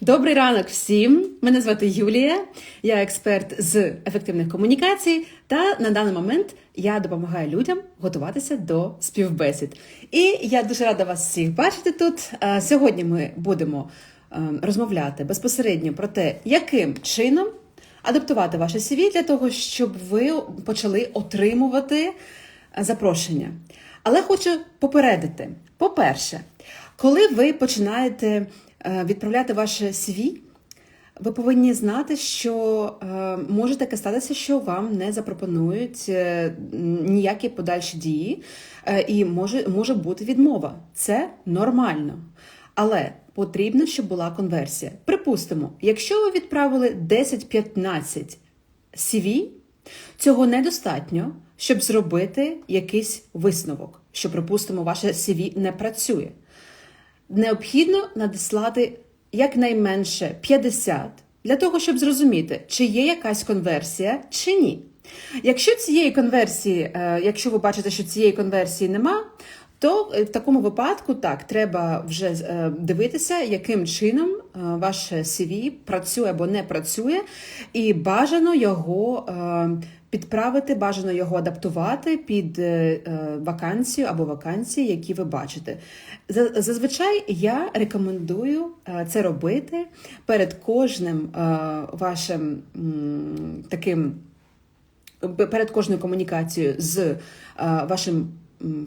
Добрий ранок всім! Мене звати Юлія, я експерт з ефективних комунікацій, та на даний момент я допомагаю людям готуватися до співбесід. І я дуже рада вас всіх бачити тут. Сьогодні ми будемо е, розмовляти безпосередньо про те, яким чином адаптувати ваше CV для того, щоб ви почали отримувати запрошення. Але хочу попередити: по-перше, коли ви починаєте відправляти ваше CV, ви повинні знати, що е, може таке статися, що вам не запропонують е, ніякі подальші дії, е, і може, може бути відмова. Це нормально. Але потрібно, щоб була конверсія. Припустимо, якщо ви відправили 10-15 CV, цього недостатньо, щоб зробити якийсь висновок, що, припустимо, ваше CV не працює. Необхідно надіслати якнайменше 50 для того, щоб зрозуміти, чи є якась конверсія, чи ні. Якщо цієї конверсії, е, якщо ви бачите, що цієї конверсії нема, то е, в такому випадку так треба вже е, дивитися, яким чином ваше CV працює або не працює, і бажано його підправити, бажано його адаптувати під е, е, вакансію або вакансії, які ви бачите. За- Зазвичай я рекомендую е, це робити перед кожним вашим таким перед кожною комунікацією з вашим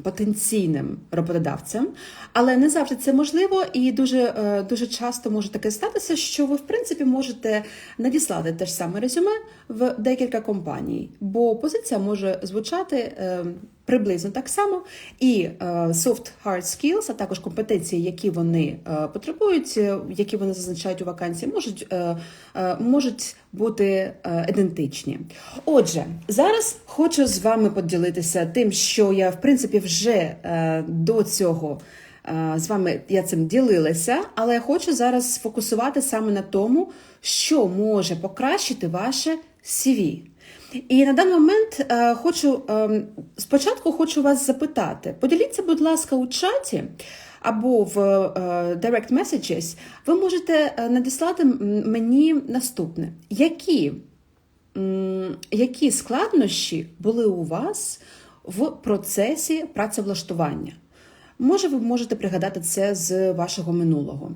потенційним роботодавцем, але не завжди це можливо, і дуже, е, дуже часто може таке статися, що ви в принципі можете надіслати те ж саме резюме в декілька компаній, бо позиція може звучати е, приблизно так само, і е, soft hard skills, а також компетенції, які вони е, потребують, е, які вони зазначають у вакансії, можуть, можуть бути ідентичні. Отже, зараз хочу з вами поділитися тим, що я в принципі вже до цього. З вами я цим ділилася, але я хочу зараз сфокусувати саме на тому, що може покращити ваше CV. І на даний момент е, хочу е, спочатку хочу вас запитати: поділіться, будь ласка, у чаті або в е, Direct Messages, ви можете надіслати мені наступне: які, які складнощі були у вас в процесі працевлаштування? Може, ви можете пригадати це з вашого минулого.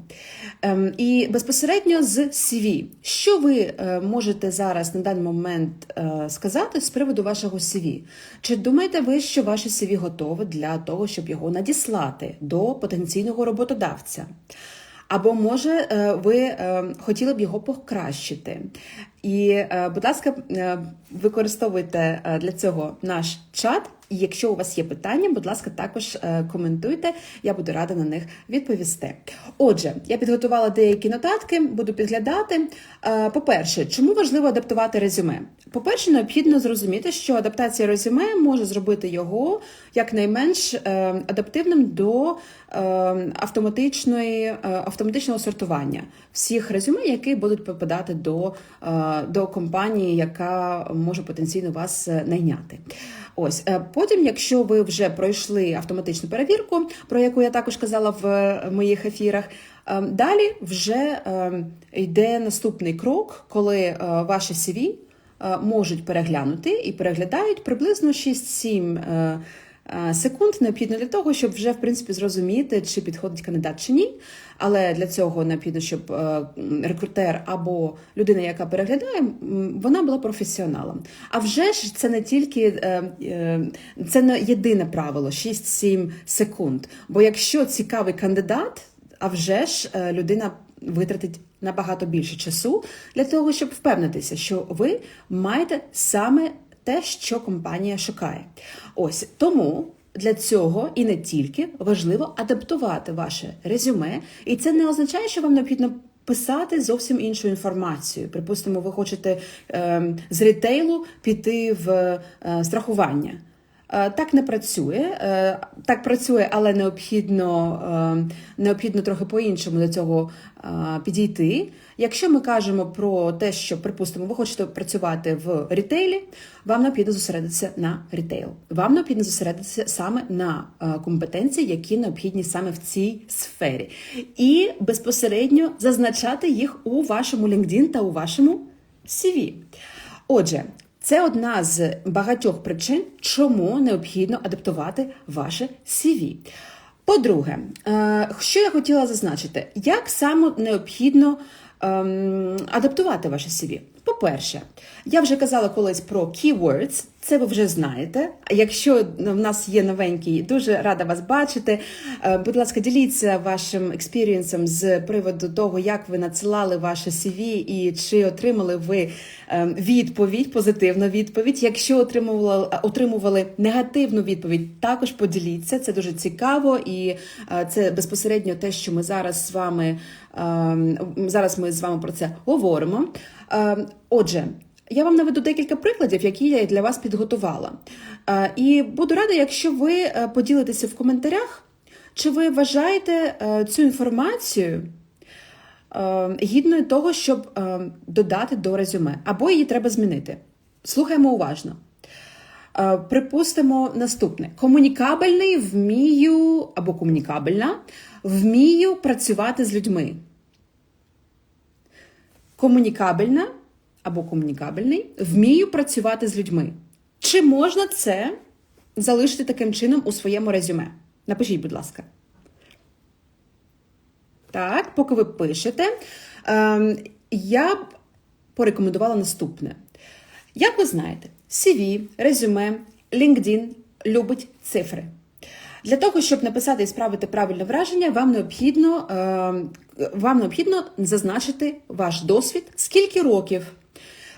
Ем, і безпосередньо з CV. Що ви е, можете зараз на даний момент е, сказати з приводу вашого CV? Чи думаєте ви, що ваше CV готове для того, щоб його надіслати до потенційного роботодавця? Або може е, ви хотіли б його покращити. І, е, будь ласка, е, використовуйте е, для цього наш чат. І якщо у вас є питання, будь ласка, також коментуйте, я буду рада на них відповісти. Отже, я підготувала деякі нотатки, буду підглядати. По-перше, чому важливо адаптувати резюме? По-перше, необхідно зрозуміти, що адаптація резюме може зробити його якнайменш адаптивним до автоматичної, автоматичного сортування всіх резюме, які будуть попадати до, до компанії, яка може потенційно вас е, найняти. Ось е, потім, якщо ви вже пройшли автоматичну перевірку, про яку я також казала в е, моїх ефірах. Далі вже йде наступний крок, коли ваше CV можуть переглянути і переглядають приблизно 6-7 е, е, секунд необхідно для того, щоб вже в принципі зрозуміти, чи підходить кандидат чи ні. Але для цього необхідно, щоб е, рекрутер або людина, яка переглядає, вона була професіоналом. А вже ж це не тільки е, е, це не єдине правило 6-7 секунд. Бо якщо цікавий кандидат, а вже ж е, людина витратить набагато більше часу для того, щоб впевнитися, що ви маєте саме те, що компанія шукає. Ось тому. Для цього і не тільки важливо адаптувати ваше резюме, і це не означає, що вам необхідно писати зовсім іншу інформацію. Припустимо, ви хочете е, з рітейлу піти в е, страхування. Е, Так не працює. Е, Так працює, але необхідно, е, необхідно трохи по-іншому до цього підійти. Якщо ми кажемо про те, що, припустимо, ви хочете працювати в рітейлі, вам необхідно зосередитися на рітейл. Вам необхідно зосередитися саме на компетенції, які необхідні саме в цій сфері, і безпосередньо зазначати їх у вашому LinkedIn та у вашому CV. Отже, це одна з багатьох причин, чому необхідно адаптувати ваше CV. По-друге, е, що я хотіла зазначити, як саме необхідно ем, адаптувати ваше CV? По-перше, я вже казала колись про keywords, це ви вже знаєте. Якщо в нас є новенький, дуже рада вас бачити. Е, Будь ласка, діліться вашим експірієнсом з приводу того, як ви надсилали ваше CV і чи отримали ви ем, відповідь, позитивну відповідь. Якщо отримували, отримували негативну відповідь, також поділіться. Це дуже цікаво, і е, це безпосередньо те, що ми зараз з вами ем, зараз ми з вами про це говоримо. Ем, Отже. Я вам наведу декілька прикладів, які я для вас підготувала. Е, І буду рада, якщо ви е, поділитеся в коментарях, чи ви вважаєте е, цю інформацію гідною того, щоб додати до резюме, або її треба змінити. Слухаємо уважно. Припустимо наступне: комунікабельний вмію або комунікабельна вмію працювати з людьми. Комунікабельна або комунікабельний вмію працювати з людьми. Чи можна це залишити таким чином у своєму резюме? Напишіть, будь ласка. Так, поки ви пишете, ем, я б порекомендувала наступне. Як ви знаєте, CV, резюме, LinkedIn любить цифри. Для того, щоб написати і справити правильне враження, вам необхідно, е, вам необхідно зазначити ваш досвід, скільки років,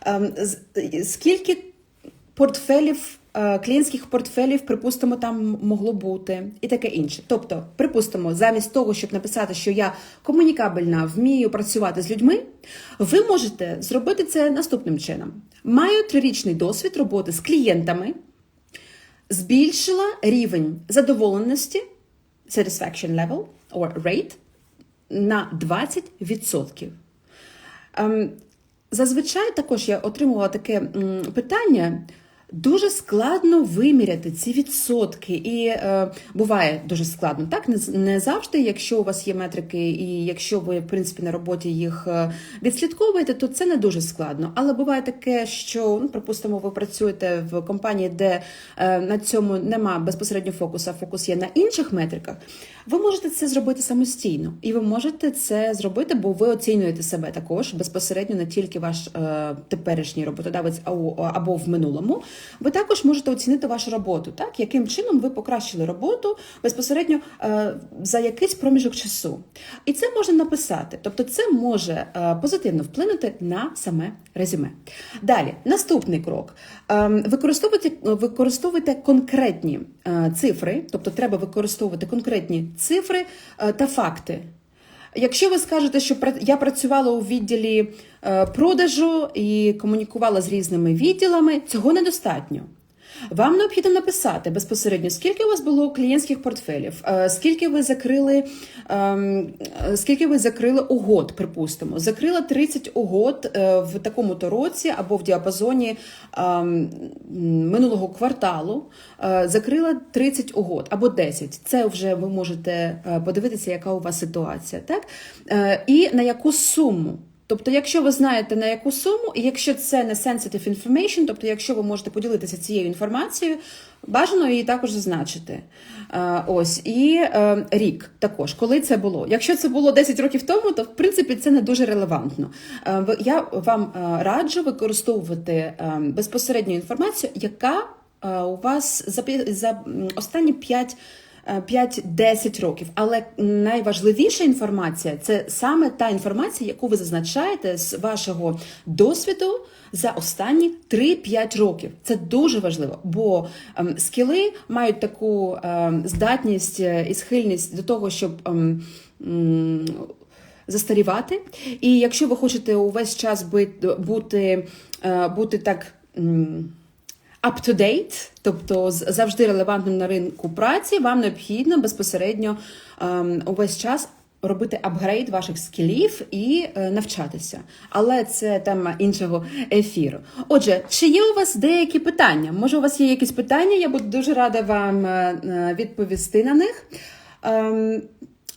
е, скільки портфелів, е, клієнтських портфелів, припустимо, там могло бути, і таке інше. Тобто, припустимо, замість того, щоб написати, що я комунікабельна, вмію працювати з людьми, ви можете зробити це наступним чином: маю трирічний досвід роботи з клієнтами збільшила рівень задоволеності satisfaction level or rate на 20%. Ем, Зазвичай також я отримувала таке питання. Дуже складно виміряти ці відсотки, і е, буває дуже складно. Так не, не завжди, якщо у вас є метрики, і якщо ви в принципі на роботі їх е, відслідковуєте, то це не дуже складно. Але буває таке, що ну, припустимо, ви працюєте в компанії, де е, на цьому нема безпосередньо фокусу, а фокус є на інших метриках. Ви можете це зробити самостійно, і ви можете це зробити, бо ви оцінюєте себе також безпосередньо не тільки ваш е, теперішній роботодавець або в минулому. Ви також можете оцінити вашу роботу, так яким чином ви покращили роботу безпосередньо е, за якийсь проміжок часу. І це можна написати, тобто це може е, позитивно вплинути на саме резюме. Далі, наступний крок. Ем, Використовуйте, використовуйте конкретні е, цифри, тобто треба використовувати конкретні цифри та факти. Якщо ви скажете, що я працювала у відділі е, продажу і комунікувала з різними відділами, цього недостатньо. Вам необхідно написати безпосередньо, скільки у вас було клієнтських портфелів, е, скільки ви закрили, ем, е, скільки ви закрили угод, припустимо. Закрила 30 угод е, в такому-то році або в діапазоні ем, минулого кварталу. Закрила 30 угод або 10. Це вже ви можете подивитися, яка у вас ситуація, так? І на яку суму. Тобто, якщо ви знаєте на яку суму, і якщо це не sensitive information, тобто, якщо ви можете поділитися цією інформацією, бажано її також зазначити. Е, ось і е, рік також, коли це було. Якщо це було 10 років тому, то в принципі це не дуже релевантно. Е, я вам раджу використовувати безпосередню інформацію, яка у вас за останні 5 5-10 років. Але найважливіша інформація це саме та інформація, яку ви зазначаєте з вашого досвіду за останні 3-5 років. Це дуже важливо, бо ем, скіли мають таку ем, здатність е, і схильність до того, щоб. ем, Застарівати, і якщо ви хочете увесь час бути, е, бути так up-to-date, тобто завжди релевантним на ринку праці, вам необхідно безпосередньо ем, увесь час робити апгрейд ваших скілів і е, навчатися. Але це тема іншого ефіру. Отже, чи є у вас деякі питання? Може, у вас є якісь питання? Я буду дуже рада вам е, е, відповісти на них. Ем,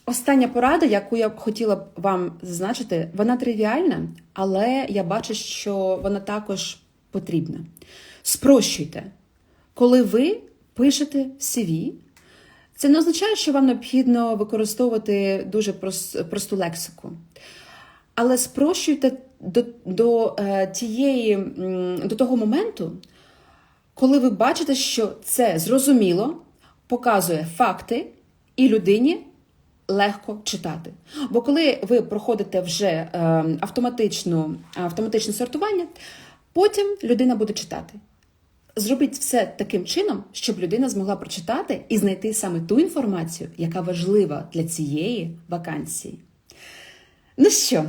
Остання порада, яку я б хотіла б вам зазначити, вона тривіальна, але я бачу, що вона також потрібна. Спрощуйте, коли ви пишете CV, це не означає, що вам необхідно використовувати дуже просту лексику. Але спрощуйте до, до, е, тієї, до того моменту, коли ви бачите, що це зрозуміло, показує факти, і людині легко читати. Бо коли ви проходите вже е, автоматичну, автоматичне сортування, потім людина буде читати. Зробіть все таким чином, щоб людина змогла прочитати і знайти саме ту інформацію, яка важлива для цієї вакансії. Ну що,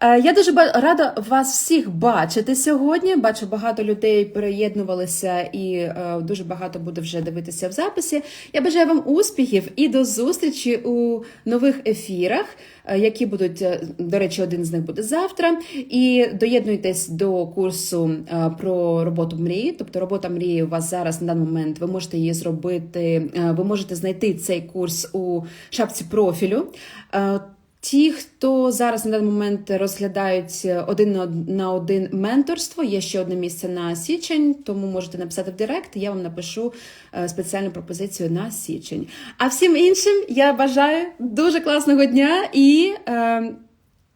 я дуже рада вас всіх бачити сьогодні. Бачу, багато людей переєднувалися і е, дуже багато буде вже дивитися в записі. Я бажаю вам успіхів і до зустрічі у нових ефірах, е, які будуть, е, до речі, один з них буде завтра. І доєднуйтесь до курсу е, про роботу мрії. Тобто робота мрії у вас зараз на даний момент. Ви можете її зробити, е, ви можете знайти цей курс у шапці профілю. Е, Ті, хто зараз на даний момент розглядають один на один менторство, є ще одне місце на січень, тому можете написати в Директ, я вам напишу е, спеціальну пропозицію на січень. А всім іншим я бажаю дуже класного дня і е,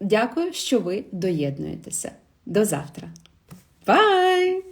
дякую, що ви доєднуєтеся. До завтра. Бай!